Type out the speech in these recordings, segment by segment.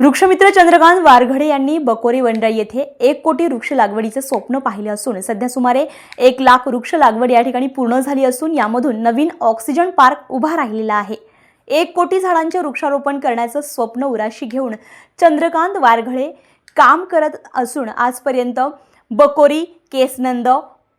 वृक्षमित्र चंद्रकांत वारघडे यांनी बकोरी वनराई येथे एक कोटी वृक्ष लागवडीचे स्वप्न पाहिले असून सध्या सुमारे एक लाख वृक्ष लागवड या ठिकाणी पूर्ण झाली असून यामधून नवीन ऑक्सिजन पार्क उभा राहिलेला आहे. एक कोटी झाडांचे वृक्षारोपण करण्याचं स्वप्न उराशी घेऊन चंद्रकांत वारघडे काम करत असून आजपर्यंत बकोरी केसनंद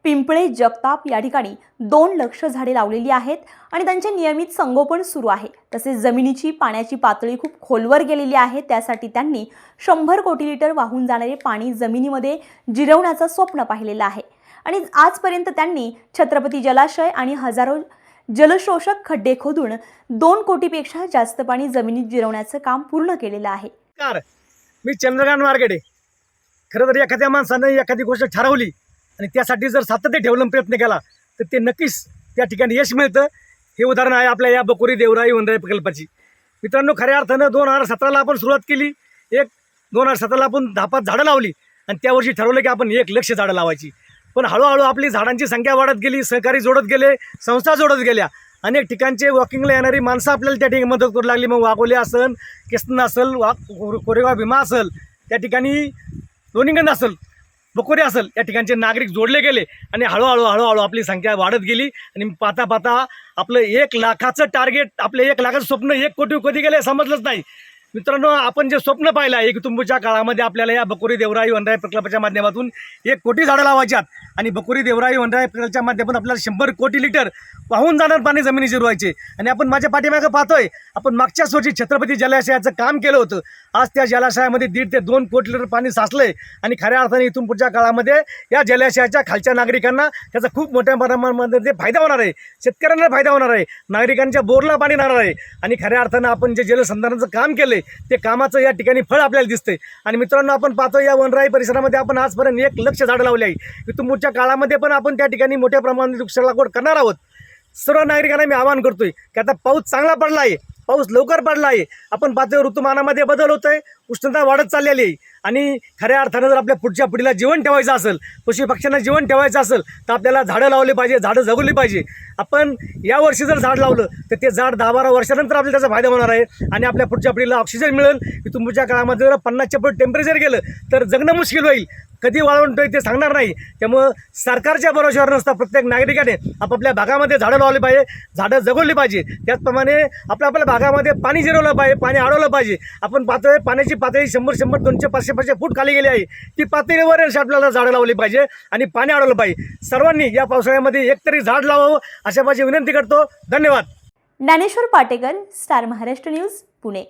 पिंपळे जगताप या ठिकाणी दोन लक्ष झाडे लावलेली आहेत आणि त्यांचे नियमित संगोपन सुरू आहे. तसेच जमिनीची पाण्याची पातळी खूप खोलवर गेलेली आहे. त्यासाठी त्यांनी शंभर कोटी लिटर वाहून जाणारे पाणी जमिनीमध्ये जिरवण्याचं स्वप्न पाहिलेलं आहे. आणि आजपर्यंत त्यांनी छत्रपती जलाशय आणि हजारो जलशोषक खड्डे खोदून दोन कोटीपेक्षा जास्त पाणी जमिनीत जिरवण्याचं काम पूर्ण केलेलं आहे. मी चंद्रकांत मार्गडे खरं तर एखाद्या माणसानं एखादी गोष्ट ठरवली आणि त्यासाठी जर सातत्य ठेवलं प्रयत्न केला तर ते नक्कीच त्या ठिकाणी यश मिळतं. हे उदाहरण आहे आपल्या या बकोरी देवराई वनराई प्रकल्पाची. मित्रांनो खऱ्या अर्थानं दोन हजार सतराला आपण सुरुवात केली. एक दोन हजार सतराला आपण दहा पाच झाडं लावली आणि त्या वर्षी ठरवलं की आपण एक लक्ष झाडं लावायची. पण हळूहळू आपली झाडांची संख्या वाढत गेली सहकारी जोडत गेले संस्था जोडत गेल्या. अनेक ठिकाणचे वॉकिंगला येणारी माणसं आपल्याला त्या ठिकाणी मदत करू लागली. मग वाघोले असेल केसन असेल वा कोरेगाव भीमा असेल त्या ठिकाणी लोणिंगण असेल बकोरे असेल या ठिकाणचे नागरिक जोडले गेले आणि हळूहळू हळूहळू आपली संख्या वाढत गेली आणि पाहता पाहता आपलं एक लाखाचं टार्गेट आपलं एक लाखाचं स्वप्न एक कोटी कधी गेले समजलंच नाही. मित्रांनो आपण जे स्वप्न पाहिलं आहे की तुंबूच्या काळामध्ये आपल्याला या बकोरी देवराई वनराई प्रकल्पाच्या माध्यमातून एक कोटी झाडं लावायच्यात आणि बकोरी देवराई वनराई प्रकल्पाच्या माध्यमातून आपल्याला शंभर कोटी लिटर वाहून जाणार पाणी जमिनी जिरवायचे. आणि आपण माझ्या पाठीमागं पाहतोय आपण मागच्याच वर्षी छत्रपती जलाशयाचं काम केलं होतं. आज त्या जलाशयामध्ये दीड ते दोन कोटी लिटर पाणी साचलंय. आणि खऱ्या अर्थाने इथून पुढच्या काळामध्ये या जलाशयाच्या खालच्या नागरिकांना त्याचा खूप मोठ्या प्रमाणामध्ये ते फायदा होणार आहे. शेतकऱ्यांना फायदा होणार आहे. नागरिकांच्या बोरला पाणी राहणार आहे. आणि खऱ्या अर्थानं आपण जे जलसंधारणाचं काम केलं ते कामाचं या ठिकाणी फळ आपल्याला दिसतंय. आणि मित्रांनो आपण पाहतो या वनराई परिसरामध्ये आपण आजपर्यंत एक लक्ष झाडं लावले आहे. इथून पुढच्या काळामध्ये पण आपण त्या ठिकाणी मोठ्या प्रमाणात वृक्ष लागवड करणार आहोत. सर्व नागरिकांना मी आवाहन करतोय की आता पाऊस चांगला पडला आहे. पाऊस लवकर पडला आहे. आपण पाहतोय ऋतुमानामध्ये बदल होतोय. उष्णता वाढत चाललेली आहे. आणि खऱ्या अर्थानं जर आपल्या पुढच्या पिढीला जीवन ठेवायचं असेल पशु पक्ष्यांना जीवन ठेवायचं असेल तर आपल्याला झाडं लावली पाहिजे झाडं जगवली पाहिजे. आपण या वर्षी जर झाड लावलं तर ते झाड दहा बारा वर्षानंतर आपल्याला त्याचा फायदा होणार आहे. आणि आपल्या पुढच्या पिढीला ऑक्सिजन मिळेल. की तुमच्या काळामध्ये जर पन्नासच्या पुढे टेम्परेचर गेलं तर जगणं मुश्किल होईल. कधी वाळवंट ते सांगणार नाही. त्यामुळं सरकारच्या भरोश्यावर नसता प्रत्येक नागरिकाने आपापल्या भागामध्ये झाडं लावली पाहिजे झाडं जगवली पाहिजे. त्याचप्रमाणे आपल्या आपल्या भागामध्ये पाणी जिरवलं पाहिजे पाणी अडवलं पाहिजे. आपण पाहतोय पाण्याची पातळी शंभर शंभर दोनशे पाचशे पाचशे फूट खाली गेली आहे. ती पातळीवर आपल्याला झाडं लावली पाहिजे आणि पाणी अडवलं पाहिजे. सर्वांनी या पावसाळ्यामध्ये एकतरी झाड लावावं अशा माझी विनंती करतो. धन्यवाद. Dnyaneshwar Patekar star Maharashtra news Pune.